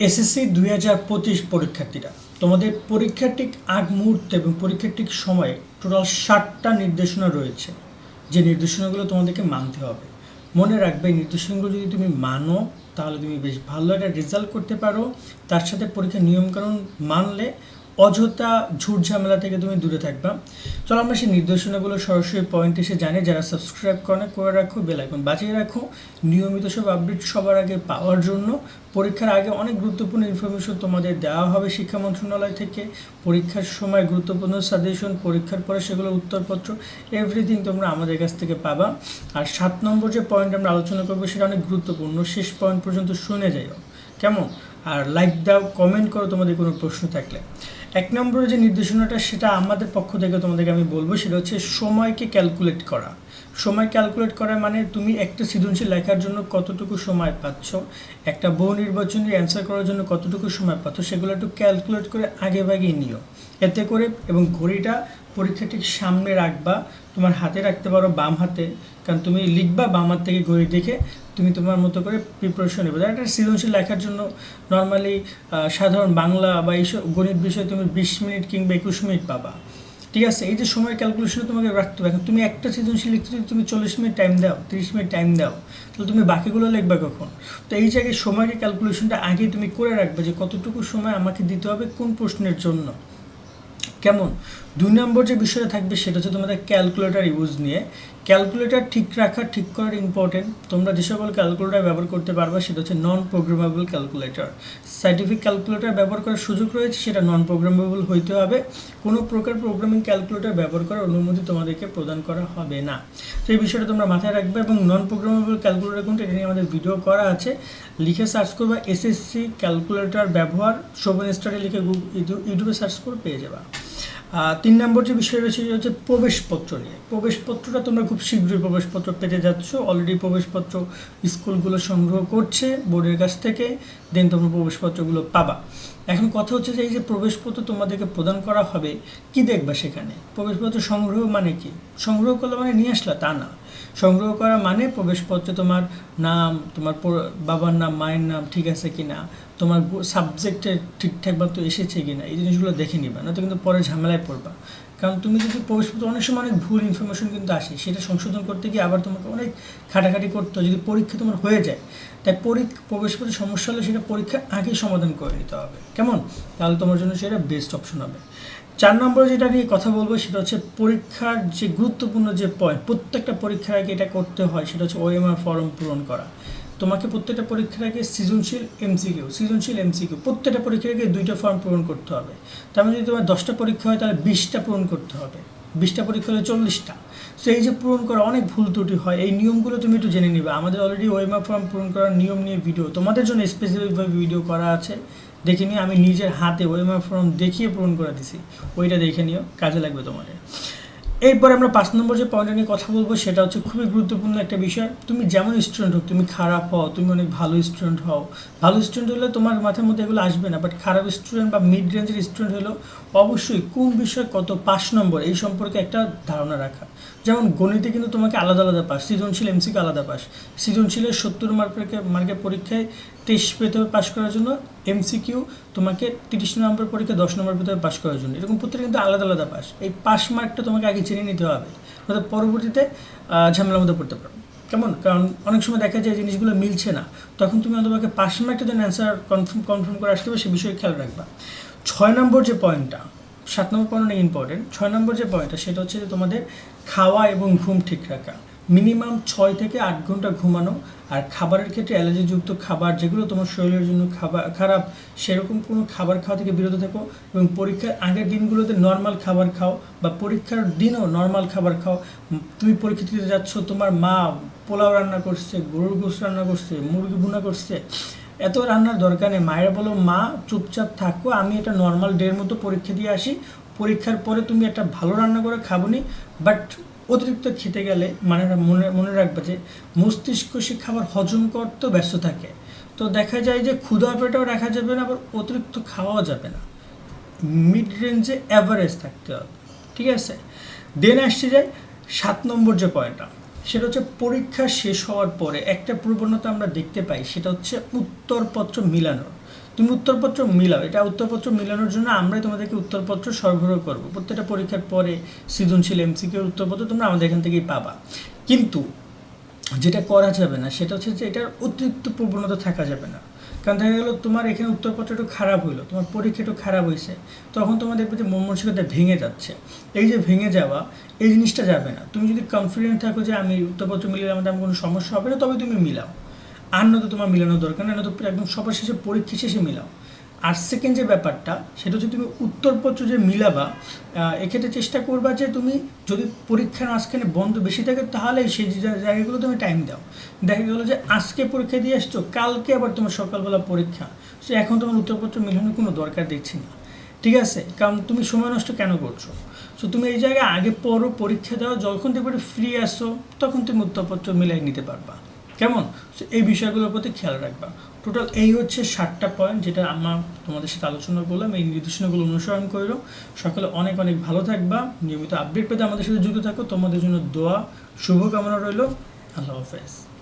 SSC দুই হাজার পঁচিশ পরীক্ষার্থীরা। তোমাদের পরীক্ষার ঠিক আগ মুহূর্তে এবং পরীক্ষার ঠিক সময়ে টোটাল ষাটটা নির্দেশনা রয়েছে। যে নির্দেশনাগুলো তোমাদেরকে মানতে হবে। মনে রাখবে নির্দেশনাগুলো যদি তুমি মানো, তাহলে তুমি বেশ ভালো একটা রেজাল্ট করতে পারো। তার সাথে পরীক্ষার নিয়মকানুন মানলে অযথা ঝুট ঝামেলা থেকে তুমি দূরে থাকবা। চলো আমরা সেই নির্দেশনাগুলো সরাসরি পয়েন্ট এসে জানি যারা সাবস্ক্রাইব করে করে রাখো বেল আইকন বাজিয়ে রাখো। নিয়মিত সব আপডেট সবার আগে পাওয়ার জন্য। পরীক্ষার আগে অনেক গুরুত্বপূর্ণ ইনফরমেশন তোমাদের দেওয়া হবে শিক্ষা মন্ত্রণালয় থেকে। পরীক্ষার সময় গুরুত্বপূর্ণ সাজেশন পরীক্ষার পরে সেগুলো উত্তরপত্র এভরিথিং তোমরা আমাদের কাছ থেকে পাবা। আর সাত নম্বর যে পয়েন্ট আমরা আলোচনা করব, সেটা অনেক গুরুত্বপূর্ণ। শেষ পয়েন্ট পর্যন্ত শুনে যাইও। কেমন? আর লাইক দাও কমেন্ট করো, তোমাদের কোনো প্রশ্ন থাকলে। এক নম্বর যে নির্দেশনাটা, সেটা আমাদের পক্ষ থেকে তোমাদেরকে আমি বলব, সেটা হচ্ছে সময়কে ক্যালকুলেট করা। সময় ক্যালকুলেট করা মানে তুমি একটা সৃজনশীল লেখার জন্য কতটুকু সময় পাচ্ছ, একটা বহু নির্বাচনী অ্যান্সার করার জন্য কতটুকু সময় পাচ্ছ, সেগুলো একটু ক্যালকুলেট করে আগে ভাগে নিও। এতে করে এবং ঘড়িটা পরীক্ষা ঠিক সামনে রাখবা, তোমার হাতে রাখতে পারো বাম হাতে, কারণ তুমি লিখবা বাম হাত থেকে ঘড়ি দেখে তুমি তোমার মতো করে প্রিপারেশন নেবে। একটা সৃজনশীল লেখার জন্য নর্মালি সাধারণ বাংলা বা এইসব গণিত বিষয়ে তুমি বিশ মিনিট কিংবা একুশ মিনিট পাবা। ঠিক আছে? এই যে সময় ক্যালকুলেশন তোমাকে রাখতে হবে। এখন তুমি একটা সৃজনশীল লিখতে যদি তুমি চল্লিশ মিনিট টাইম দাও, তিরিশ মিনিট টাইম দাও, তাহলে তুমি বাকিগুলো লিখবে কখন? তো এই জায়গায় সময়কে ক্যালকুলেশনটা আগে তুমি করে রাখবে যে কতটুকু সময় আমাকে দিতে হবে কোন প্রশ্নের জন্য। কেমন? দুই নম্বর যে বিষয়টা থাকবে সেটা হচ্ছে তোমাদের ক্যালকুলেটার ইউজ নিয়ে। ক্যালকুলেটার ঠিক রাখা, ঠিক করার ইম্পর্টেন্ট তোমরা যে সকল ক্যালকুলেটার ব্যবহার করতে পারবে, সেটা হচ্ছে non programmable calculator scientific calculator ব্যবহার করার সুযোগ রয়েছে, সেটা নন প্রোগ্রামেবল হইতে হবে। কোনো প্রকার প্রোগ্রামিং ক্যালকুলেটর ব্যবহার করার অনুমতি তোমাদেরকে প্রদান করা হবে না। তো এই বিষয়টা তোমরা মাথায় রাখবে এবং নন প্রোগ্রামেবল ক্যালকুলেটর কোনটা এটা নিয়ে আমাদের ভিডিও করা আছে। লিখে সার্চ করবা এসএসসি ক্যালকুলেটর ব্যবহার, শোভন স্টাডি লিখে ইউটিউবে সার্চ করে পেয়ে যাবা। তিন নম্বর যে বিষয় রয়েছে, সেটা হচ্ছে প্রবেশপত্র নিয়ে। প্রবেশপত্রটা তোমরা খুব শীঘ্রই প্রবেশপত্র পেতে যাচ্ছ। অলরেডি প্রবেশপত্র স্কুলগুলো সংগ্রহ করছে, বোর্ডের কাছ থেকে। দেন তোমরা প্রবেশপত্রগুলো পাবা। এখন কথা হচ্ছে যে, এই যে প্রবেশপত্র তোমাদেরকে প্রদান করা হবে, কি দেখবা সেখানে? প্রবেশপত্র সংগ্রহ মানে কি? সংগ্রহ করলে মানে নিয়ে আসলা? তা না। সংগ্রহ করা মানে প্রবেশপত্রে তোমার নাম, তোমার বাবার নাম, মায়ের নাম ঠিক আছে কি না তোমার সাবজেক্টে ঠিকঠাক মতো এসেছে কি না এই জিনিসগুলো দেখে নিবা না তো কিন্তু পরে ঝামেলায় পড়বা। কারণ তুমি যদি প্রবেশপত্র, অনেক সময় অনেক ভুল ইনফরমেশন কিন্তু আসে, সেটা সংশোধন করতে গিয়ে আবার তোমাকে অনেক খাটাখাটি করতে হয়, যদি পরীক্ষা তোমার হয়ে যায়। তাই পরীক্ষা প্রবেশপত্রে সমস্যা হলে সেটা পরীক্ষা আগেই সমাধান করে নিতে হবে। কেমন? তাহলে তোমার জন্য সেটা বেস্ট অপশন হবে। চার নম্বরে যেটা নিয়ে কথা বলব, সেটা হচ্ছে পরীক্ষার যে গুরুত্বপূর্ণ যে পয়েন্ট প্রত্যেকটা পরীক্ষার আগে এটা করতে হয়, সেটা হচ্ছে ওএমআর ফর্ম পূরণ করা। তোমাকে প্রত্যেকটা পরীক্ষার আগে সৃজনশীল এমসিকিউ সৃজনশীল এমসিকিউ, প্রত্যেকটা পরীক্ষার আগে দুইটা ফর্ম পূরণ করতে হবে। তার মানে যদি তোমার দশটা পরীক্ষা হয়, তাহলে বিশটা পূরণ করতে হবে। বিশটা পরীক্ষা হলে চল্লিশটা। সো এই যে পূরণ করা অনেক ভুল ত্রুটি হয়, এই নিয়মগুলো তুমি একটু জেনে নিবে। আমাদের অলরেডি ওয়েমা ফর্ম পূরণ করার নিয়ম নিয়ে ভিডিও তোমাদের জন্য স্পেসিফিকভাবে ভিডিও করা আছে। দেখে নিয়ে আমি নিজের হাতে ওয়েমা ফর্ম দেখিয়ে পূরণ করে দিছি। ওইটা দেখে নিও, কাজে লাগবে তোমাদের। এরপর আমরা পাঁচ নম্বর যে পয়েন্টটা নিয়ে কথা বলব, সেটা হচ্ছে খুবই গুরুত্বপূর্ণ একটা বিষয়। তুমি যেমন স্টুডেন্ট হোক, তুমি খারাপ হও, তুমি অনেক ভালো স্টুডেন্ট হও। ভালো স্টুডেন্ট হলে তোমার মাথার মধ্যে এগুলো আসবে না বাট খারাপ স্টুডেন্ট বা মিড রেঞ্জের স্টুডেন্ট হলেও অবশ্যই কোন বিষয়ে কত পাঁচ নম্বর, এই সম্পর্কে একটা ধারণা রাখা। যেমন গণিতে কিন্তু তোমাকে আলাদা আলাদা পাস, সৃজনশীল এমসিকে আলাদা পাস। সৃজনশীলের সত্তর মার্কের মার্কের পরীক্ষায় তেইশ পেতে হবে পাশ করার জন্য এমসিকিউ তোমাকে তিরিশ নম্বর পরীক্ষা দশ নম্বর পেতে হবে পাশ করার জন্য। এরকম প্রত্যেক কিন্তু আলাদা আলাদা পাস। এই পাস মার্কটা তোমাকে আগে জেনে নিতে হবে। অর্থাৎ পরবর্তীতে ঝামেলার মধ্যে পড়তে পারো। কেমন? কারণ অনেক সময় দেখা যায় জিনিসগুলো মিলছে না। তখন তুমি অন্তবাকে পাস মার্কটা যেন অ্যান্সার কনফার্ম কনফার্ম করে আসতে হবে সে বিষয়ে খেয়াল রাখবা। ছয় নম্বর যে পয়েন্টটা সাত নম্বর পয়েন্ট অনেক ইম্পর্টেন্ট ছয় নম্বর যে পয়েন্টটা সেটা হচ্ছে যে তোমাদের খাওয়া এবং ঘুম ঠিক রাখা। মিনিমাম ছয় থেকে আট ঘণ্টা ঘুমানো আর খাবারের ক্ষেত্রে অ্যালার্জিযুক্ত খাবার, যেগুলো তোমার শরীরের জন্য খাবার খারাপ, সেরকম কোনো খাবার খাওয়া থেকে বিরত থাকো এবং পরীক্ষার আগের দিনগুলোতে নর্মাল খাবার খাও বা পরীক্ষার দিনও নর্মাল খাবার খাও। তুমি পরীক্ষা দিতে যাচ্ছ, তোমার মা পোলাও রান্না করছে, গরুর গোস রান্না করছে মুরগি ভুনা করছে। এত রান্নার দরকার নেই। মায়েরা বলো, মা, চুপচাপ থাকো, আমি এটা নর্মাল ডের মতো পরীক্ষা দিয়ে আসি। পরীক্ষার পরে তুমি একটা ভালো রান্না করে খাব নি বাট অতিরিক্ত খেতে গেলে মানে মনে মনে রাখবে যে মস্তিষ্ক সে খাবার হজম করতেও ব্যস্ত থাকে। তো দেখা যায় যে ক্ষুধা পেটেও রাখা যাবে না, আবার অতিরিক্ত খাওয়াও যাবে না। মিড রেঞ্জে অ্যাভারেজ থাকতে হবে, ঠিক আছে? দেন আসছে যায় সাত নম্বর যে পয়েন্টটা সেটা হচ্ছে পরীক্ষা শেষ হওয়ার পরে একটা প্রবণতা আমরা দেখতে পাই, সেটা হচ্ছে উত্তরপত্র মিলানোর। তুমি উত্তরপত্র মিলাও। এটা উত্তরপত্র মিলানোর জন্য আমরাই তোমাদেরকে উত্তরপত্র সরবরাহ করব। প্রত্যেকটা পরীক্ষার পরে সৃজনশীল এমসিকিউর উত্তরপত্র তোমরা আমাদের এখান থেকেই পাবা। কিন্তু যেটা করা যাবে না, সেটা হচ্ছে যে এটার অতিরিক্ত প্রবণতা থাকা যাবে না। কারণ দেখা গেলো তোমার এখানে উত্তরপত্র একটু খারাপ হইল, তোমার পরীক্ষা একটু খারাপ হয়েছে তখন তোমাদের প্রতি মন মানসিকতা ভেঙে যাচ্ছে। এই যে ভেঙে যাওয়া, এই জিনিসটা যাবে না। তুমি যদি কনফিডেন্ট থাকো যে আমি উত্তরপত্র মিলিয়ে আমাদের আমার কোনো সমস্যা হবে না, তবে তুমি মিলাও। আর নয়তো তোমার মিলানোর দরকার না নয়তো একদম সবার শেষে, পরীক্ষা শেষে মিলাও। আর সেকেন্ড যে ব্যাপারটা, সেটা হচ্ছে তুমি উত্তরপত্র যে মিলাবা এক্ষেত্রে চেষ্টা করবা যে তুমি যদি পরীক্ষার মাঝখানে বন্ধ বেশি থাকে, তাহলে সেই জায়গাগুলো তুমি টাইম দাও। দেখা গেলো যে আজকে পরীক্ষা দিয়ে আসছো কালকে আবার তোমার সকালবেলা পরীক্ষা। সো এখন তোমার উত্তরপত্র মিলানোর কোনো দরকার দেখছি না। ঠিক আছে? কারণ তুমি সময় নষ্ট কেন করছ? সো তুমি এই জায়গায় আগে পড়ো, পরীক্ষা দাও, যখন দেখবে ফ্রি আসছো তখন তুমি উত্তরপত্র মিলাই নিতে পারবা। কেমন? এই বিষয়গুলোর প্রতি খেয়াল রাখবা। টোটাল এই হচ্ছে ষাটটা পয়েন্ট যেটা আমরা তোমাদের সাথে আলোচনা করলাম। এই নির্দেশনাগুলো অনুসরণ করো। সকলে অনেক অনেক ভালো থাকবা। নিয়মিত আপডেট পেতে আমাদের সাথে যুক্ত থাকো। তোমাদের জন্য দোয়া, শুভকামনা রইল। আল্লাহ হাফেজ।